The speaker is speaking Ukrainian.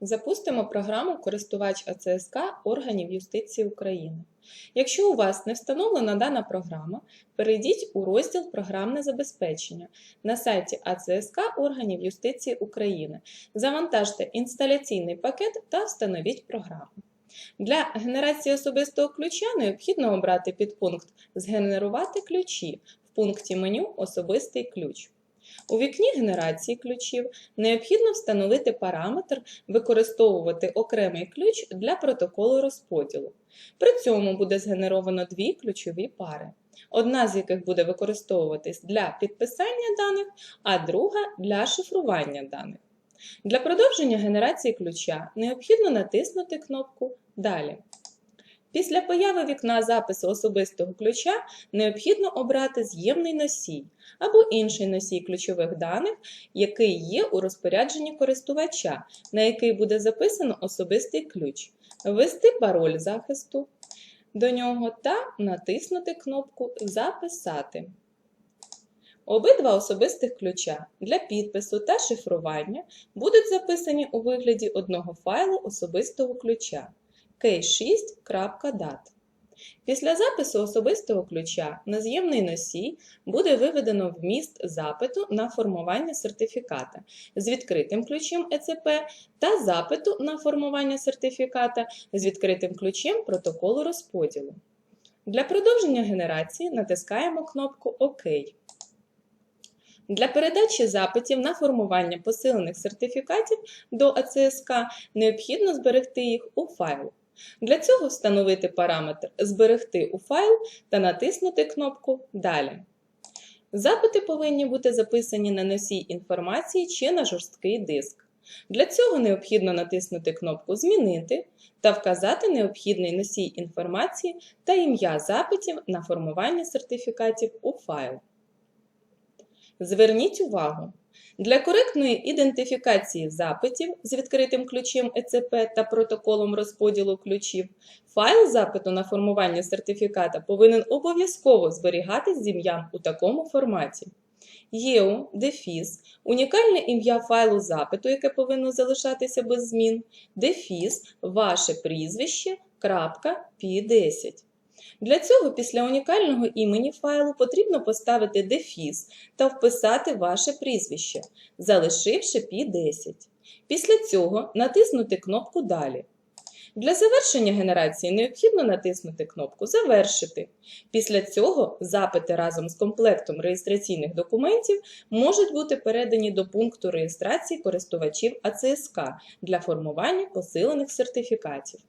Запустимо програму Користувач АЦСК органів юстиції України. Якщо у вас не встановлена дана програма, перейдіть у розділ Програмне забезпечення на сайті АЦСК органів юстиції України, завантажте інсталяційний пакет та встановіть програму. Для генерації особистого ключа необхідно обрати підпункт Згенерувати ключі в пункті меню Особистий ключ. У вікні генерації ключів необхідно встановити параметр використовувати окремий ключ для протоколу розподілу. При цьому буде згенеровано дві ключові пари, одна з яких буде використовуватись для підписання даних, а друга для шифрування даних. Для продовження генерації ключа необхідно натиснути кнопку Далі. Після появи вікна запису особистого ключа необхідно обрати з'ємний носій або інший носій ключових даних, який є у розпорядженні користувача, на який буде записано особистий ключ, ввести пароль захисту до нього та натиснути кнопку Записати. Обидва особистих ключа для підпису та шифрування будуть записані у вигляді одного файлу особистого ключа k6.dat. Після запису особистого ключа на з'ємний носій буде виведено вміст запиту на формування сертифіката з відкритим ключем ЕЦП та запиту на формування сертифіката з відкритим ключем протоколу розподілу. Для продовження генерації натискаємо кнопку ОК. Для передачі запитів на формування посилених сертифікатів до АЦСК необхідно зберегти їх у файл. Для цього встановити параметр Зберегти у файл та натиснути кнопку Далі. Запити повинні бути записані на носій інформації чи на жорсткий диск. Для цього необхідно натиснути кнопку Змінити та вказати необхідний носій інформації та ім'я запитів на формування сертифікатів у файл. Зверніть увагу! Для коректної ідентифікації запитів з відкритим ключем ЕЦП та протоколом розподілу ключів, файл запиту на формування сертифіката повинен обов'язково зберігатись з ім'ям у такому форматі. ЄУ, дефіс, унікальне ім'я файлу запиту, яке повинно залишатися без змін, дефіс, ваше прізвище, крапка, P10. Для цього після унікального імені файлу потрібно поставити дефіс та вписати ваше прізвище, залишивши P10. Після цього натиснути кнопку Далі. Для завершення генерації необхідно натиснути кнопку Завершити. Після цього запити разом з комплектом реєстраційних документів можуть бути передані до пункту реєстрації користувачів АЦСК для формування посилених сертифікатів.